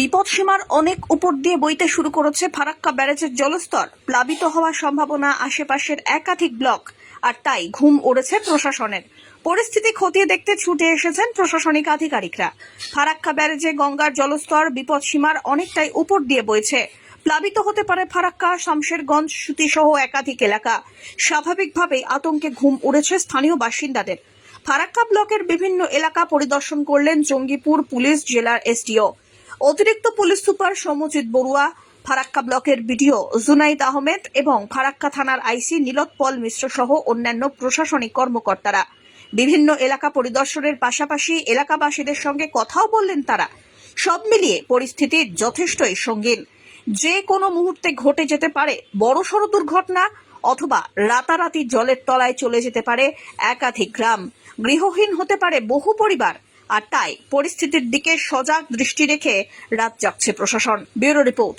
বিপদসীমার অনেক উপর দিয়ে বইতে শুরু করেছে ফারাক্কা ব্যারেজের জলস্তর। প্লাবিত হওয়ার সম্ভাবনা আশেপাশের একাধিক ব্লক, আর তাই ঘুম উড়েছে প্রশাসনের। পরিস্থিতি খতিয়ে দেখতে ছুটে এসেছেন প্রশাসনিক আধিকারিকরা। ফারাক্কা ব্যারেজে গঙ্গার জলস্তর বিপদসীমার অনেকটাই উপর দিয়ে বইছে। প্লাবিত হতে পারে ফারাক্কা, শামশেরগঞ্জ, সুতিসহ একাধিক এলাকা। স্বাভাবিকভাবেই আতঙ্কে ঘুম উড়েছে স্থানীয় বাসিন্দাদের। ফারাক্কা ব্লকের বিভিন্ন এলাকা পরিদর্শন করলেন জঙ্গিপুর পুলিশ জেলার এসডিও। অতিরিক্ত পুলিশ সুপার সমজিৎ বড়ুয়া, ফারাক্কা ব্লকের বিডিও জুনাইদ আহমেদ এবং ফারাক্কা থানার আইসি নীলত পল মিশ্র সহ অন্যান্য প্রশাসনিক কর্মকর্তারা। বিভিন্ন এলাকা পরিদর্শনের পাশাপাশি এলাকাবাসীদের সঙ্গে কথাও বললেন তারা। সব মিলিয়ে পরিস্থিতি যথেষ্টই সঙ্গীন। যে কোনো মুহূর্তে ঘটে যেতে পারে বড়সড় দুর্ঘটনা অথবা রাতারাতি জলের তলায় চলে যেতে পারে একাধিক গ্রাম। গৃহহীন হতে পারে বহু পরিবার। আর তাই পরিস্থিতির দিকে সজাগ দৃষ্টি রেখে রাত যাচ্ছে প্রশাসন। Bureau report.